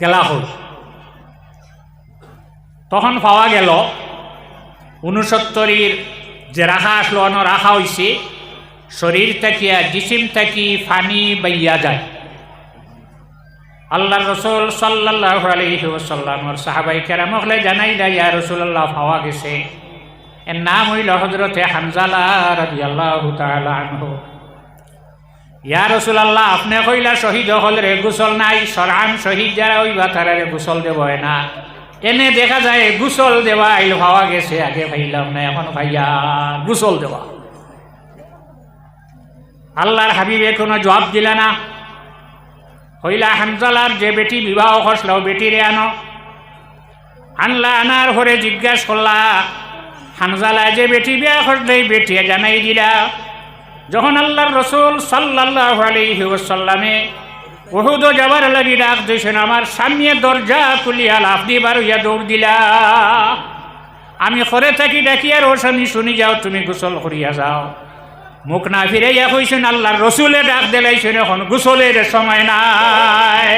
গেলা হল তখন পাওয়া গেল উনসত্তরের যে রাখা আসলো অন রাখা হইছে শরীর থাকিয়া জিসিম থাকি ফানি বাইয়া যায়। আল্লাহ রসুল সাল্লাহ আলহি ওসাল্লামর সাহাবাই কেরাম হলে জানাই দেয় ইয়া রসুল্লাহ পাওয়া গেছে। এর নাম হইল হজরতে হানজালা রাজি আল্লাহ আনহু। ইয়া রসুলাল্লাহ, আপনি কইলা শহীদ হল রে গুসল নাই সরান শহীদ যারা ওইবা তারা রে গুসল দেব না। এনে দেখা যায় গুসল দেওয়া আইল ভাবা গেছে, আগে ভাইলাম না, এখন ভাইয়া গুসল দেওয়া। আল্লাহর হাবিবে কোনো জবাব দিলা না। হইলা হানজালার যে বেটি বিবাহ করছিল বেটিরে আনো। আনলা, আনার হরে জিজ্ঞাসা করলা হানজালা যে বেটি বিয়া করলে বেটি জানাই দিলা। যখন আল্লাহর রসুল সাল্লাহ আলহি ওহুদ যাবার লাগি ডাক দিয়েছেন, আমার সামনে দরজা খুলিয়া লাভ দিবার ইয়া দৌড় দিলা। আমি করে থাকি ডাকি আর ওসানি শুনি যাও, তুমি গোসল করিয়া যাও। মুখ না ফিরাইয়া কইছেন, আল্লাহর রসুলে ডাক দিলাইছেন, এখন গোসলের সময় নাই।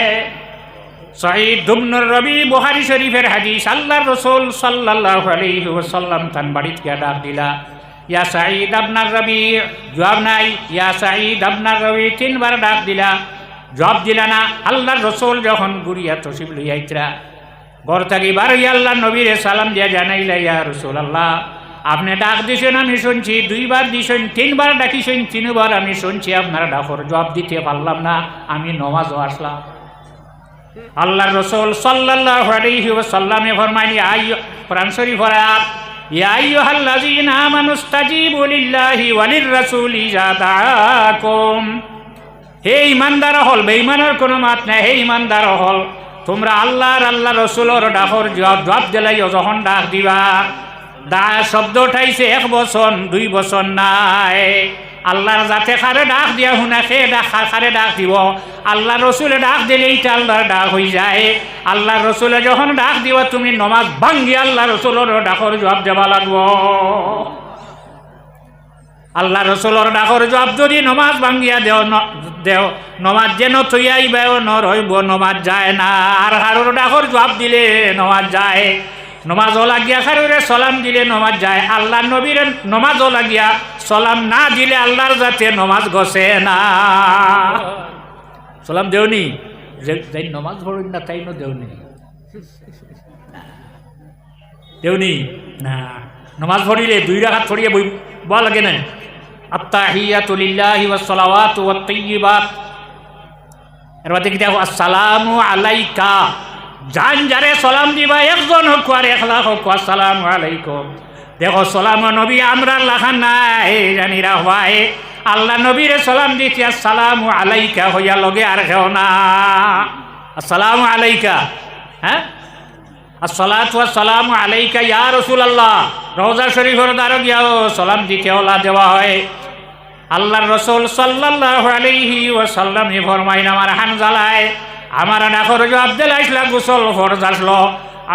শহীদ দুমনুর রবি বুহারি শরীফের হাদিস, আল্লাহর রসুল সাল্লাহ আলহি তান বাড়িতে ডাক দিলা। ইয়া সাঈদ আপনার রবি। জবাব নাই। ইয়া সাঈদ আপনার রবি, তিনবার ডাক দিলা। জবাব দিলা না। আল্লাহর রসুল যখন গুড়িয়া তসিব লইয়াইতরা ঘর থাকি বারোই আল্লাহ নবীরে সালাম দিয়া জানাইলা, ইয়া রসুল আল্লাহ আপনি ডাক দিছেন, আমি শুনছি। দুইবার দিছেন, তিনবার ডাকিছেন, তিনবার আমি শুনছি। আপনার ডাকর জবাব দিতে পারলাম না। আমি নমাজও আসলাম। আল্লাহর রসুল সাল্লাহ ওয়াসাল্লামে ফরমাইনি আই কোরআন শরীফ দাআকুম। হে ইমানদার হল, বেঈমানের কোনো মাত নাই। হে ইমানদার হল, তোমরা আল্লাহর আল্লাহ রসুলর ডাকর জবাব দিলাই যখন ডাক দিবা। দা শব্দ উঠাইছে, এক বছর দুই বছর নাই। আল্লাহর যাতে খারে ডাক দিয়া শুনা সে ডাক খারে ডাক দিব। আল্লাহ রসুলে ডাক দিলে এইটা আল্লাহর ডাক হয়ে যায়। আল্লাহ রসুলে যখন ডাক দিব, তুমি নমাজ ভাঙ্গি আল্লাহ রসুলের ডাকর জবাব দেবা লাগব। আল্লাহ রসুলর ডাকর জবাব যদি নমাজ ভাঙ্গিয়া দেও দেও, নমাজ যেন থইয়াইবাও ন রইব নমাজ যায় না। আর হারুর ডাকর জবাব দিলে নমাজ যায়। নমাজও লাগিয়া খারুরে সলাম দিলে নমাজ যায়। আল্লাহ নবীর নমাজও লাগিয়া সলাম না দিলে আল্লাহর যাতে নমাজ গছে না। সলাম দেওনি যাই নমাজ পড়ুন না তাই নো দেওনি দেওনি না? নমাজ পড়িলে দুই রাখাত পড়িয়ে বই বল লাগে না। আত্তাহিয়াতু লিল্লাহি ওয়াস সালাওয়াতু ওয়াত তাইয়্যিবাত। এর মধ্যে কি দেখো? আসসালামু আলাইকা। জান যারে সালাম দিবা, একজন হোক আর এক লাখ হোক, আসসালামু আলাইকুম। দেখো, সালাম নবী আমরা লাখান নাই জানি রাহবাই আল্লাহ নবীরে সালাম দিছি, আসসালামু আলাইকা হইয়া লগে আর খেও না। আসসালামু আলাইকা হ্যাঁ? আসসালামু আলাইকা, ইয়া রাসূলুল্লাহ। রওজা শরীফের দ্বারা গিয়াও সালাম দিতে ওলা দেওয়া হয়। আল্লাহর রসুল সাল্লাল্লাহু আলাইহি ওয়াসাল্লাম ফরমাইন, আমার হানজালায় আমার ডাকর জবাব দিল আসলা গোসল ফরজ আসলো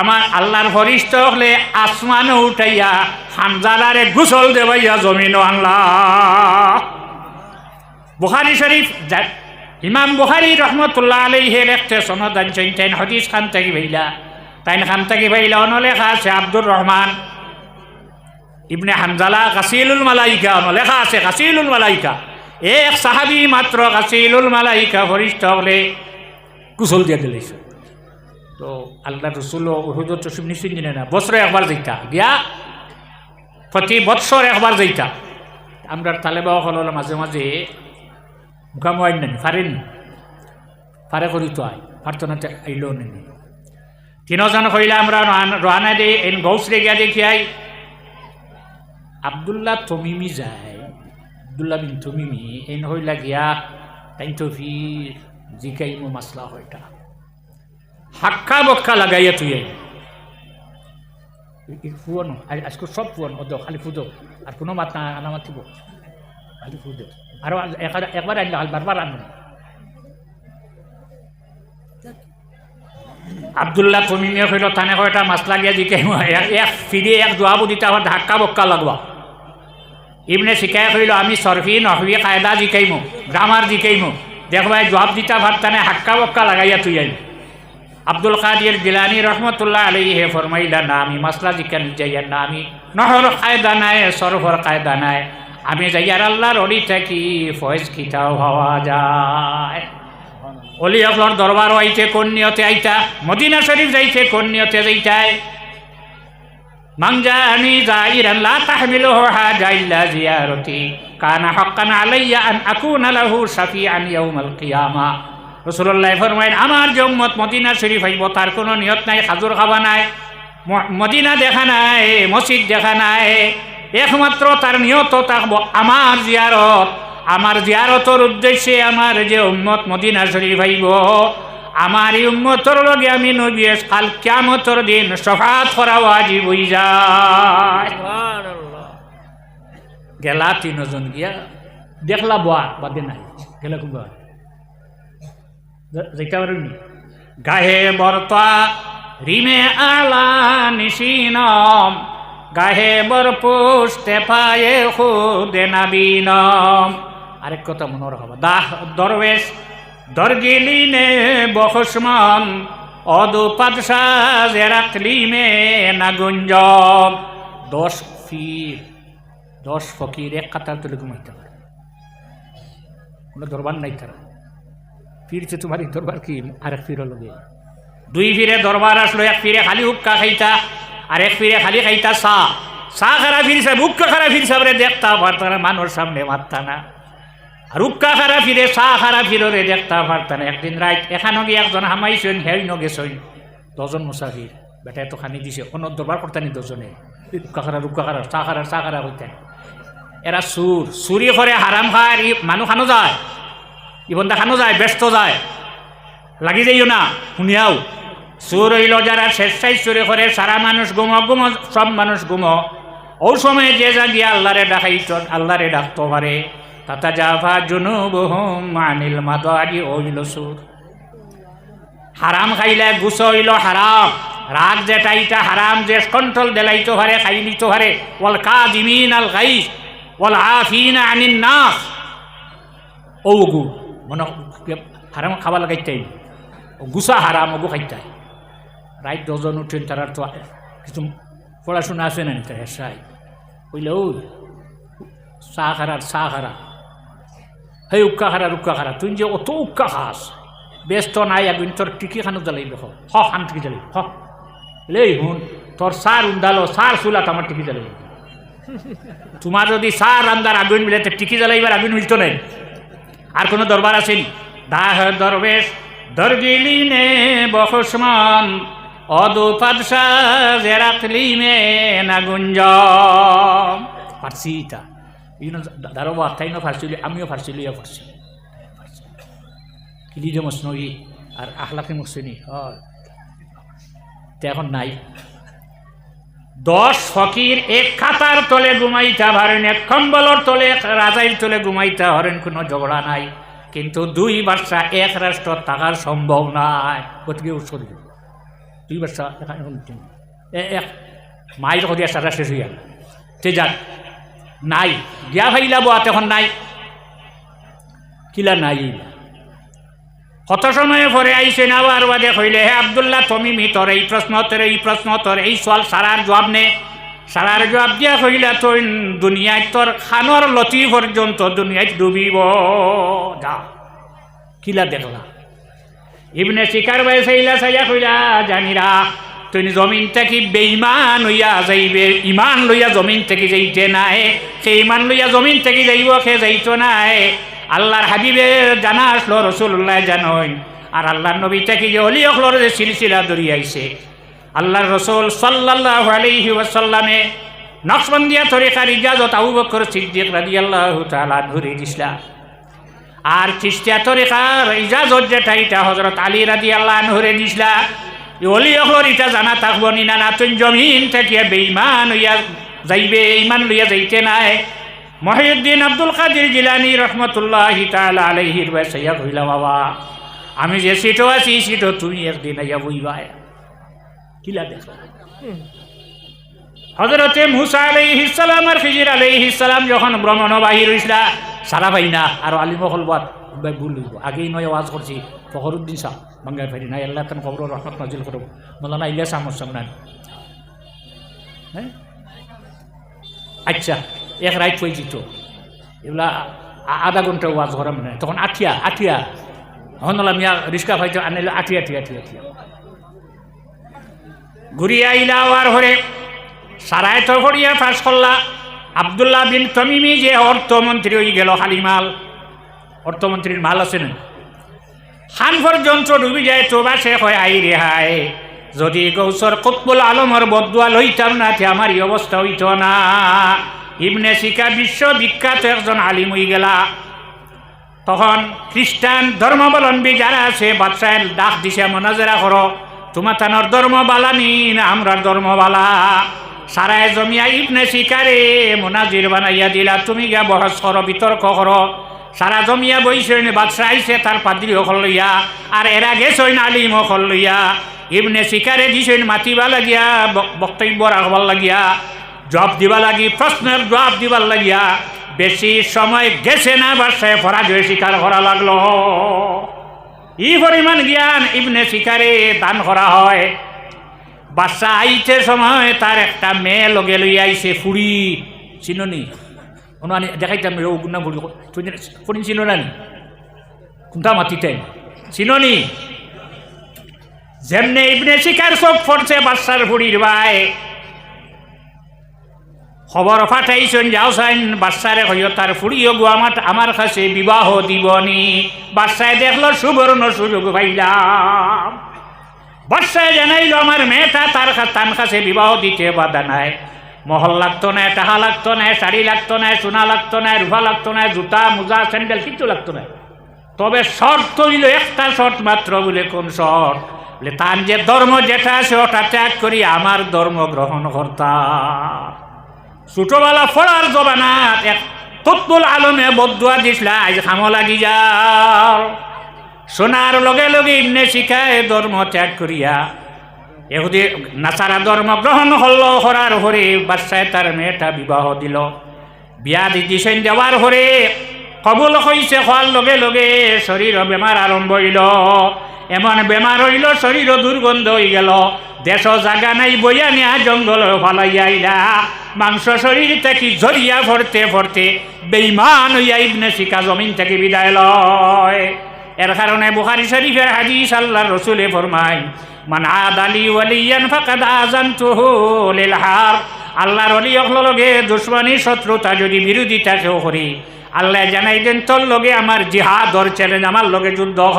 আমার আল্লাহর ফরিস্ত হলে আসমানে উঠাইয়া হানজালারে গোসল দেবাইয়া জমিন আল্লাহ বুখারি শরীফ ইমাম বুখারি রহমতুল্লাহ আলাইহি লেখতে সনদ আনছেন তাইন হদিস খান থেকে ভাইলা তাইন খান থেকে ভাইলা অনলেখা আছে, আব্দুর রহমান ইবনে হানজালা গাছিলুল মালাইকা লেখা আছে গাছিলুল মালাইকা। এক সাহাবি মাত্র গাছিলুল মালাইকা ফরিষ্ঠ বলে কুশল দিয়ে দিলেছে তো আল্লাহ রসুল হুজুর তো নিশ্চিত দিনে না। বছরে একবার যাইতা। গিয়া প্রতি বৎসর একবার যাইতা। আমরা তালেবা হল মাঝে মাঝে মুখামু আইন নানি ফারেনি ফারে করি তো আই, প্রার্থনাতে আইলেও নেনি। তিনজন হইলে আমরা রহানা দিয়ে এই গৌসরে গিয়া দেখি আই। আবদুল্লাহ তমিমি যায়। আবদুল্লাহ বিন তমিমি এন হইলা গিয়া তাই তো ফির জিকাইমো মাসলা হয়টা। হাক্কা বক্কা লাগাইয়া তুই ফুয়ানো আজকে সব ফুয়ানো ওদ খালি ফুদো। আর কোনো মাত না, আনা মাতিব খালি ফুদো। আরও একবার- আনলে হাল বারবার আনবে আবদুল্লাহ তমিমিয়ে হইল তানে কয়টা মাসলা গিয়া জিকাইমো এক- ফিরে এক জবাবও দিতে আমার ধাক্কা বক্কা লাগবা ইবনে শিকায় কইল আমি সরফি নহবি, কায়দা জিকাইমো, গ্রামার জিকাইমো। দেখবাই জবাব দিতা ভাত তানে হাক্কা বক্কা লাগাইয়া তুই আইব আব্দুল কাদির গিলানি রহমতুল্লাহ আলাইহে ফরমাইলা, না, আমি মাসলা জিকান যাইয়ার না, আমি নহর কায়দা নাই সরফর কায়দা নাই। আমি যাইয়ার আল্লাহর অলি থাকি, ফয়েজ খিতাও হওয়া যায়। অলি অকলর দরবার আইতে, কোন নিয়তে আইতা? মদিনা শরীফ যাইতে, কোন নিয়তে যাইতায় মাংজানি জাইরান, লা তাহমিলুহু হাজা ইল্লা জিয়ারতি। কানা হাক্কান আলাইয়া আন আকুনা লাহু শাফিআন ইয়াউমাল কিয়ামা। রাসূলুল্লাহ ফরমাইন আমার যে উম্মত মদিনা শরীফ আইব তার কোনো নিয়ত নাই, খাজুর খাবা নাই মদিনা দেখা নাই, মসজিদ দেখা নাই। একমাত্র তার নিয়ত থাকব আমার জিয়ারত। আমার জিয়ারতর উদ্দেশ্যে আমার যে উম্মত মদিনা শরীফ আইব আমার উম্মতর লগে আমি নবী কাল কিয়ামতর দিন সফাত করা ওয়াজিব হই যায়। গেলা তিনজন গিয়া দেখলা বোয়া বাদে নাই। গেলা যেটা পারেননি গাহে বর্তা রিমে আলা নিশিনম। গাহে বর পুষতে পায়ে খুদে নাবিনম। আরেক কথা মনে রাখবা দাহ দরবেশ দরগিলিনে বহসমান অদু পাদশা জেরাকলিমে না গুঞ্জম দশ ফির, দশ ফকির এক কাতার তুলে ঘুমাইতে পারে। কোনো দরবার নাই তারা। ফিরছে তোমার এই দরবার কি? আরেক ফিরো লগে। দুই ফিরে দরবার আসলো, এক ফিরে খালি হুক্কা খাইতা, আর এক ফিরে খালি খাইতা চা। চা খারা ফিরছে হুক্কা খারা ফিরছে দেখতা পারত না মানুষ সামনে মারতা না। আর খারা ফিরে, চা খারা ফিররে দেখতা পারত না একদিন রাত এখানো গিয়ে একজন হামাইছেন হেই নগেছইন দজন মুসাফির। বেটা এত খানি দিছে অন্য দরবার করতানি দজনে হুক্কা খারা রুক্কা খারা চা খারা চা খারা হইতেন এরা সুর চুরি করে হারাম খায় মানুহ খানো যায়। ইবন দেখানো যায়, ব্যস্ত যায়। লাগি যাইও না, শুনিয়াও। চোর হইল যারা স্বেচ্ছাই চুরি করে, সারা মানুষ গুম গুম, সব মানুষ গুম। ও সময় যে যা গিয়া আল্লাহরে ডাকাইত আল্লাহরে ডাকতে পারে তাতা জাফা জুনু বহুম আনিল মাদি হইল সুর। হারাম খাইলে গুছ হইল হারাম, রাগ যেটা ইটা হারাম যে কন্ট্রোল দেলাইতে পারে খাই নিতে পারে ওয়াল কাজিমিন আল গাইস, ওয়াল আফিন আনিন নাস। ও গু, মনে হারাম খাবার লাগাইতাই গুসা হারাম ওগু খাইতাই রাইট দজন উঠেন তারার তো কিছু পড়াশোনা আছে না নিতে হেসাই। কইলে ও চা খারার, চা খারা হে উক্কা খারা উক্কা খারা তুই যে অত উক্কা খাস ব্যস্ত নাই একদিন তোর টিকি খানো জ্বালাইবে হ খান টিকি জ্বালাই হ লেই হুন তোর সার উন্দালো সার চুলাত আমার টিকি জ্বালাই তোমার যদি সার রান্দার আগুন মিলে টিকি জ্বালাইবার আগুন মিলতো নাই আর কোনো দরবার আছেন দাহ দরবেশ দরগিলিনে বহসমান অদু পাদশা জেরাকলিমে না গুঞ্জম পারছি ইনো দারোবা তাই না ফারছিল আমিও ফারছিল ইয়া ফারছি কিলিরে মসনই আর আখলাকে মসনি হয়। তো এখন নাই। দশ ফকির এক খাতার তলে ঘুমাইতা পারেন এক কম্বলর তলে, এক রাজাইর তলে ঘুমাইতা হরেন কোনো ঝগড়া নাই। কিন্তু দুই বাচ্চা এক রাষ্ট্র থাকার সম্ভব নাই। গতিকে উৎসব দুই বাচ্চা এখন এক মায়ের সদিয়া সারা শেষ হইয়া তে যাক। নাই। গিয়া ভাইলা বোয়া তখন নাই। কিলা নাই কত সময় পরে না আবার বাদে কইলে, হে আবদুল্লাহ, তুমি মি তোর এই প্রশ্ন তোর এই প্রশ্ন তোর এই সওয়াল সারার জবাব নে? সারার জবাব দিয়া কইলা তুই দুনিয়ায় তোর খানোর লতি পর্যন্ত দুনিয়ায় ডুবিব। যা। কিলা দেখলা? ইবনে শিকার বাই সাইলা সাইয়া কইলা জানিরা তুই জমিন থেকে বেইমান হইয়া যাইবে ইমান লইয়া জমিন থেকে যাইতে নাই, সে ইমান লইয়া জমিন থেকে যাইব, সে যাইতো নাই। আল্লাহর হাবিবে জানা আসলো রসুল্লাহ জানই আর আল্লাহর নবী থেকে যে অলি অখলর যে সিলসিলা দরিয়াইছে আল্লাহর রসুল সাল্লাহ আলাইহি ওয়াসাল্লামে নকশবন্দিয়া তরিকার ইজাজত আবু বকর সিদ্দিক রাজি আল্লাহ তাআলা ধরে দিছিলা। আর খ্রিস্টিয়া তরিকার ইজাজত যেটা, এটা হজরত আলী রাদি আল্লাহ নহরে দিছিলা। অলি অখলর ইটা জানা থাকব নি না না তুই জমিন থেকে বেইমান হইয়া যাইবে ইমান লইয়া যাইতে নাই। মহিউদ্দিন আব্দুল কাদির জিলানি রহমতুল্লাহ তাআলা আলাইহির বাসাইয়া কইলা বাবা। আমি যে সিটও আছি, সিটও তুমি একদিন আইয়া বইবাই কিলা দেখলা? হজরতে মুসা আলাইহিসালাম আর খিজির আলাইহিসালাম যখন ভ্রমণ বাহির হইছিলা সারা পাই না আর আলিম হলবাদ ভুল হইব। আগেই নয় আওয়াজ করছি, ফখরুদ্দিন শাহ নাই আল্লাহ তান কবর রহমত নাজিল করব মৌলানা ইলিয়াস আহমদ সামনান হ্যাঁ আচ্ছা এক রাইট হয়ে যেত এগুলা আধা ঘণ্টা ওয়াজ করা মানে তখন আঠিয়া আঠিয়া হনলা মিয়া রিক্সা ফাইতে আনিলে আঠিয়া আঠিয়া আঠিয়া আঠিয়া ঘুরিয়া আইলা আর হরে সারায় তো ফড়িয়া ফাঁস করলা আবদুল্লাহ বিন তমিমি যে অর্থমন্ত্রী হয়ে গেল হালিমাল অর্থমন্ত্রীর মাল আছে না খান পর্যন্ত ডুবি যায় তো বাসে হয় আই রেহাই যদি গৌসর কুতবুল আলমর বদুয়া লইতাম না, তে আমার এই অবস্থা হইত না। ইবনে শিকা বিশ্ব বিখ্যাত একজন আলিম হয়ে গেলা। তখন খ্রিস্টান ধর্মাবলম্বী যারা আছে বাদশাহ ডাক দিছে মনাজেরা করো তোমার তানোর ধর্ম বালা নি না ধর্ম বালা সারায় জমিয়া ইবনে শিকারে মোনাজির বানাইয়া দিলা, তুমি গা বহস করো বিতর্ক করো। সারা জমিয়া বইছেন, বাদশাহ আইছে তার পাদ্রি অকল লইয়া, আর এরা গেছেন আলিম অকল লইয়া। ইবনে শিকারে দিছেন, মাতিবা লাগিয়া বক্তব্য রাখবার লাগিয়া জব দিবা লাগি, প্রশ্নের জবাব দিবার লাগিয়া। বেশি সময় গেছে না বাসায় পরাজয় স্বীকার করা লাগল। ই পরিমাণ জ্ঞান ইবনে শিকারে দান করা হয়। বাচ্চা আইতে সময় তার একটা মেয়ে লগে লই আইছে, ফুড়ি, চিননি? কোনো আনি দেখাইতাম রে গুণা ফুড়ি ফুড়ি চিনো না নি কোনটা মাতিতেন চিননি যেমনে ইবনে শিকার চোখ পড়ছে বাচ্চার ফুড়ির ভাই খবর পাঠাইছেন যাও সাইন বাচ্চারে হইও তার ফুড়িও গো আমার আমার কাছে বিবাহ দিবনি বাচ্চায় দেখল সুবর্ণ সুযোগ পাইলাম বাচ্চায় জানাইলো আমার মেয়েটা তার তার কাছে বিবাহ দিতে বাধা নাই মহল লাগতো না টাকা লাগতো না, শাড়ি লাগতো না, সোনা লাগতো না, রুফা লাগতো না, জুতা, মোজা, স্যান্ডেল, কিচ্ছু লাগতো না। তবে শর্ত হইল একটা শর্ত মাত্র বলে কোন শর্ত? বলে, তার যে ধর্ম যেটা আছে, ওটা ত্যাগ করি, আমার ধর্ম গ্রহণ করতা ছোটবেলা ফলার জবানাত এক তত্তুল আলমে বদুয়া দিছিলা আজ খামো লাগি যাও সোনার লগে লগে ইমনে শিখায় ধর্ম ত্যাগ করিয়া এহুদি নাচারা ধর্ম গ্রহণ হল, হরার হরে বাচ্চায় তার মেয়েটা বিবাহ দিল। বিয়া দিছেন দেওয়ার হরে কবুল হইছে হওয়ার লগে লগে শরীর বেমার আরম্ভ হইল। এমন বেমার হইল শরীর দুর্গন্ধ হয়ে গেল। দেশ জাগা নাই বইয়া নেয়া জঙ্গল ফালাইয়া আইলা। মাংস শরীর থেকে ঝরিয়া ভরতে ভরতে বেইমান হইয়া ইবনে শিকা জমিন থেকে বিদায় লয়। এর কারণে বুখারি শরীফের হাদিস আল্লাহর রসুলে ফরমায় মান আদালি ওয়ালিয়ান ফাকাদ আযানতুহু লিল হার। আল্লাহর ওলি লগে দুশ্মনী, শত্রুতা যদি বিরোধিতা কেউ করি, আল্লাহ জানাই দেন, তোর লগে আমার জিহাদর চ্যালেঞ্জ আমার লগে যুদ্ধ হ।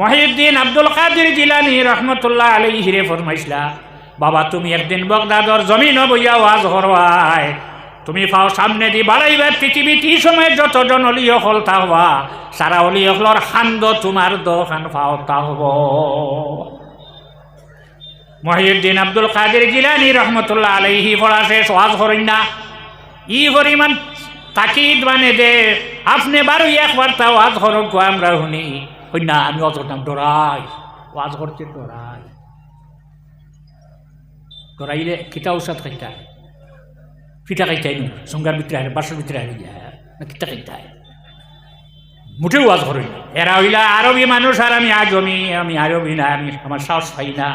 মহিউদ্দিন আব্দুল কাদির জিলানি রহমতুল্লাহ আলাই হিরে ফরমাইছিলা বাবা তুমি একদিন বগদাদর জমিন বইয়া ওয়াজ হরওয়ায় তুমি পাও সামনে দি বাড়াইবার পৃথিবীত এই সময় যতজন অলি হল তাহবা সারা অলি হলর খান্দ তোমার দোকান পাও তাহব মহিউদ্দিন আব্দুল কাদের জিলানি রহমতুল্লাহ আলাইহি পড়া শেষ, ওয়াজ করেন না। ই পরিমাণ তাকিদ মানে যে, আপনি বারো একবার তা ওয়াজ করক আমরা শুনি। হই না আমি অত নাম ডরাই। ওয়াজ করতে ডরাই। ডরাইলে কিতা ঔষধ খাইতায় ফিটা খাইতাই নো সঙ্গার ভিতরে হারে বাসার ভিতরে হারে যায় না কিতা খাইতায় মুঠেও ওয়াজ করেন না। এরা হইলা আরবি মানুষ আর আমি আজমি, আমি আরবি না, আমি আমার সাহস পাই না।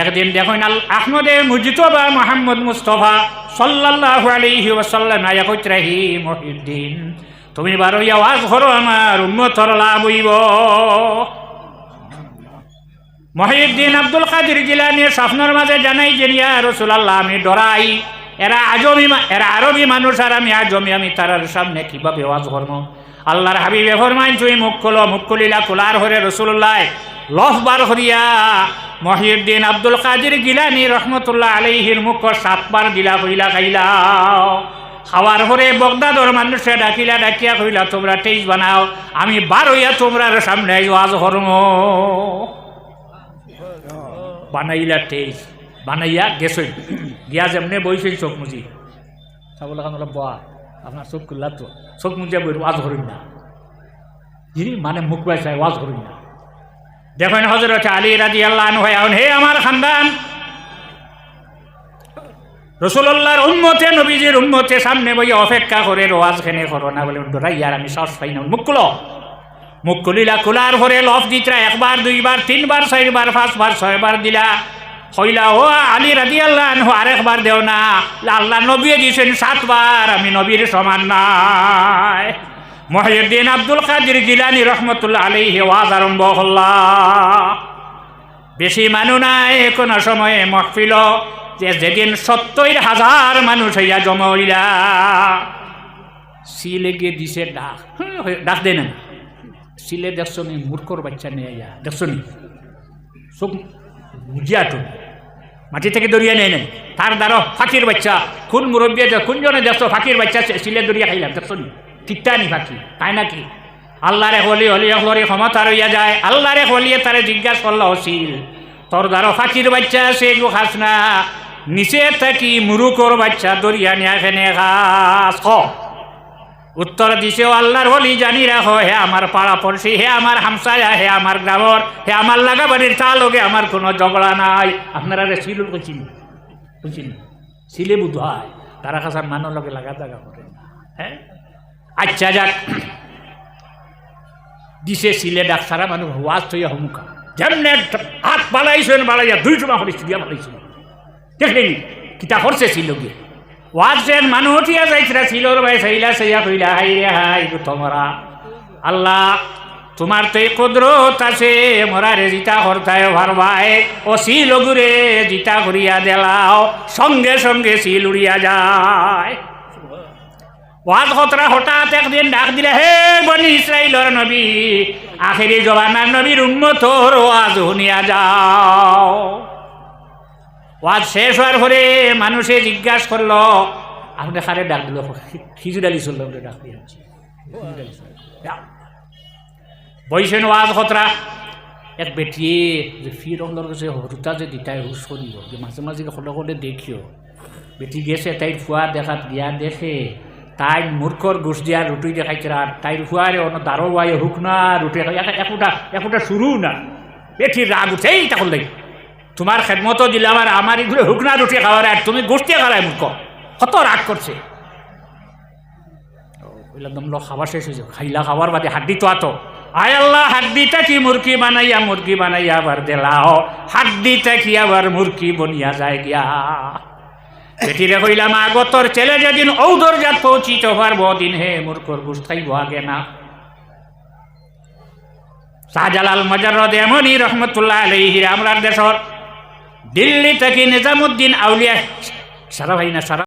একদিন দেখুন আল আহমদে মুজিতবা মোহাম্মদ মুস্তফা সাল্লাল্লাহু আলাইহি ওয়াসাল্লাম আয়া কইত্রাহি মহিউদ্দিন, তুমি বারো আওয়াজ করো আমার উন্মতর লাভ হইব। মহিউদ্দিন আব্দুল কাদির জিলানির স্বপ্নের মাঝে জানাই যে রসুলাল্লাহ আমি ডরাই এরা আজমি এরা আরবি মানুষ আর আমি আজমি, আমি তারার সামনে কীভাবে ওয়াজ করব? আল্লাহর হাবিবে ফরমাইন তুই মুখ খোলো, মুখ খুলিলা খোলার হরে রসুল্লাহ লফ বার হরিয়া মহিউদ্দিন আব্দুল কাদির গিলানি রহমতুল্লাহ আলাইহির মুখ সাতবার দিলা কইলা খাইলা। খাওয়ার পরে বগদাদর মানুষে ডাকিলা, ডাকিয়া কইলা তোমরা টেইস বানাও, আমি বার হইয়া তোমরার সামনে ওয়াজ হরম বানাইলা টেইস বানাইয়া গেছই গিয়া যেমনে বইছই চোখ মুজি। চাব লাগা অলপ বয়া আপনার চোখ খুললা তো চোখ মুজিয়া বই ওয়াজ করিম না। যিনি মানে মুখ বাইছাই ওয়াজ করিম না। দেখেন হজরত আলী রাজি আল্লাহ হে আমার খানদান। রসুল্লাহর উম্মতে নবীজির উম্মতে সামনে বই অপেক্ষা করে রোয়াজ খেনে করো না বলে ডরাই আর আমি সাহস পাই না মুখ খুলো। মুখ খুলিলা খোলার পরে লফ দিতরা একবার দুইবার তিনবার চারবার পাঁচবার ছয়বার দিলা। হইলা ও আলী রাজি আল্লাহ আরেকবার দেও না। আল্লাহ নবী দিয়েছেন সাতবার, আমি নবীর সমান নাই। মহিউদ্দিন আব্দুল কাদির জিলানি রহমতুল্লাহ আলাইহি ওয়াজ আরম্ভ হল্লা। বেশি মানুষ নাই, কোনো সময়ে মহফিল। যে যেদিন সত্তর হাজার মানুষ হইয়া জমা হইলা গিয়ে দিছে ডাক। ডাক দে না। সিলে দেখছ নি, মূর্খর বাচ্চা নিয়ে আইয়া। দেখছ নি? সব বুঝিয়া তো মাটি থেকে দরিয়া নেই নেই তার দ্বারা ফাঁকির বাচ্চা। কোন মুরব্বী আছে কোনজনে দেখছ, ফাঁকির বাচ্চা সে- সিলে দরিয়া খাইলাম, দেখছ নি? ঠিকটা নি ফাঁকি, তাই নাকি? আল্লাহরে হলি হলি হলি ক্ষমতা রইয়া যায়, আল্লাহরে হলিয়ে তারে জিজ্ঞাসা করল অসিল, তোর দ্বারা ফাঁকির বাচ্চা আছে গো খাস না নিচে থাকি মুরুকর বাচ্চা দরিয়া নিয়া খেনে খাস উত্তর দিছেও আল্লাহর হলি জানি রাখো হে আমার পাড়া পড়শি, হে আমার হামসায়া, হে আমার গ্রামর, হে আমার লাগাবাড়ির তা লোকে আমার কোনো ঝগড়া নাই। আপনারা রে সিল বুঝিন বুঝিন সিলে বুধ হয়, তারা কাছার মানুষ লোকে লাগা জাগা করে হ্যাঁ? আচ্ছা যাক, দিছে সিলে ডাক, সারা মানুষ ওয়াজ থইয়া হুমুকা যেমনে হাত বাড়াইছেন, বাড়াইয়া দুই টুমা করিস দিয়া বাড়াইছেন। দেখলেন কিতা করছে ছিল গিয়ে ওয়াজেন মানুষ উঠিয়া যাইছিলা ছিলর ভাই সাইলা সাইয়া কইলা, হাই রে, হাই তোমরা। আল্লাহ, তোমার তো কুদরত আছে, মোরা রে জিতা হরতায় ভারবাই ও শিল গুরে জিতা করিয়া দেলাও, সঙ্গে সঙ্গে শিল উড়িয়া যায়। ওয়াজ হতরা হঠাৎ একদিন ডাক দিলে, হে বনি ইসরাইলর নবী, আখেরি জবানার নবীর উন্মতর ওয়াজ শুনিয়া যাও। ওয়াজ শেষ হওয়ার পরে মানুষে জিজ্ঞাসা করল, আপনি খারে ডাক দিল খিচুড়ি আলি চলল ডাক। বইছেন ওয়াজ খতরা। এক বেটিয়ে যে ফির অন্দর কাছে হরুতা যে দিতাই হুস করিব যে মাঝে মাঝে হলে হলে দেখিও। বেটি গেছে তাইর ফুয়া দেখাত গিয়া দেখে। তাই মূর্খর ঘুষ দিয়া রুটি দেখাইছে আর তাইর ফুয়ারে অন্য দারো বাই হুক না রুটি একুটা একুটা শুরু না। বেটির রাগ উঠেই তখন দেখি তোমার খেদমত দিলাম আর আমার এগুলো হুকনা রুটি খাওয়ার আর তুমি গোষ্ঠী খাওয়ার মূর্খ। কত রাগ করছে। তোমরা খাবার শেষ হয়েছে। খাইলা খাবার বাদে হাড্ডি তো আতো। আয় আল্লাহ হাড্ডিটা কি মুরগি বানাইয়া মুরগি বানাইয়া আবার দেলাও। হাড্ডিটা কি আবার মুরগি বনিয়া যায় গিয়া। বেটিরে কইলাম আগতর ছেলে যেদিন ঔদর জাত পৌঁছিত হওয়ার বদিন হে মূর্খর গুস খাইব আগে না। শাহজালাল মজারদ এমনই রহমতুল্লাহ আলহি আমরার দেশর দিল্লি থেকে নিজামুদ্দিন আউলিয়া সারা ভাই না সারা